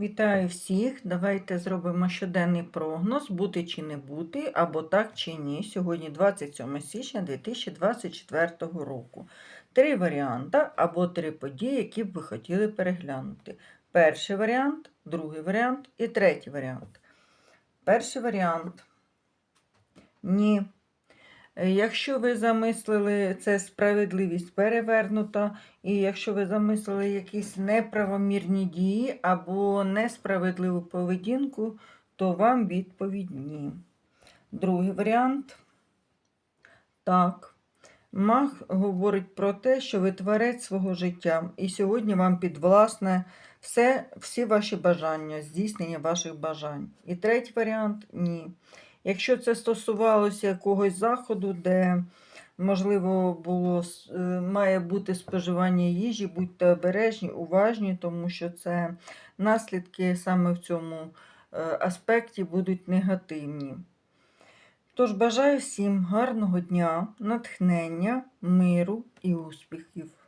Вітаю всіх! Давайте зробимо щоденний прогноз, бути чи не бути, або так чи ні. Сьогодні 27 січня 2024 року. Три варіанти або три події, які б ви хотіли переглянути. Перший варіант, другий варіант і третій варіант. Перший варіант. Ні. Е, Якщо ви замислили це справедливість перевернута, і якщо ви замислили якісь неправомірні дії або несправедливу поведінку, то вам відповідь ні. Другий варіант. Так. Маг говорить про те, що ви творець свого життя, і сьогодні вам підвласне все, всі ваші бажання, здійснення ваших бажань. І третій варіант ні. Якщо це стосувалося якогось заходу, де, можливо, було, е, має бути споживання їжі, будьте обережні, уважні, тому що це наслідки саме в цьому е, аспекті будуть негативні. Тож бажаю всім гарного дня, натхнення, миру і успіхів.